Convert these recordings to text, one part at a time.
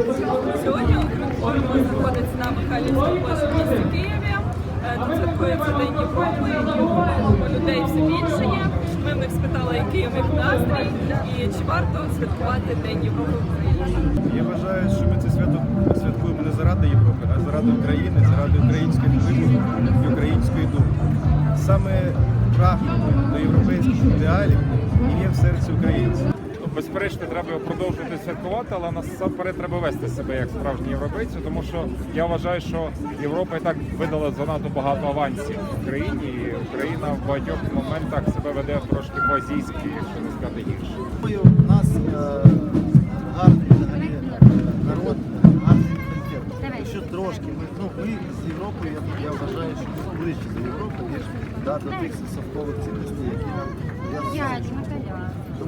Сьогодні Укрінформ знаходиться на Михайлівській площі в Києві. Е, Тут святкується День Європи, людей все більше є. Ми в них спитали, який у них настрій і чи варто святкувати День Європи в Україні. Я вважаю, що ми це свято святкуємо не заради Європи, а заради України, заради українських виборів і української думки. Саме прагнення до європейських ідеалів і є в серці українців. Безперечно, треба продовжувати святкувати, але насамперед треба вести себе як справжні європейці, тому що я вважаю, що Європа і так видала занадто багато авансів в Україні, і Україна в багатьох моментах себе веде трошки по-азійськи, якщо не сказати гірше. Думаю, у нас е, гарний взагалі народ, гарний трошки ми, ну, ми з Європою, я, я вважаю, що ми ближче до Європи, ніж да, до тих совкових цінностей, які нам я,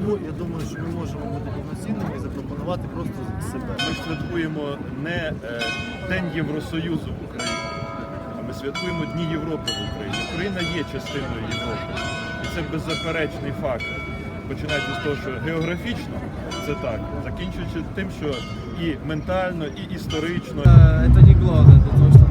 тому я думаю, що ми можемо бути повноцінними і запропонувати просто себе. Ми святкуємо не е, День Євросоюзу в Україні, а ми святкуємо Дні Європи в Україні. Україна є частиною Європи. І це беззаперечний факт. Починаючи з того, що географічно це так, закінчуючи тим, що і ментально, і історично. Это не главное, потому что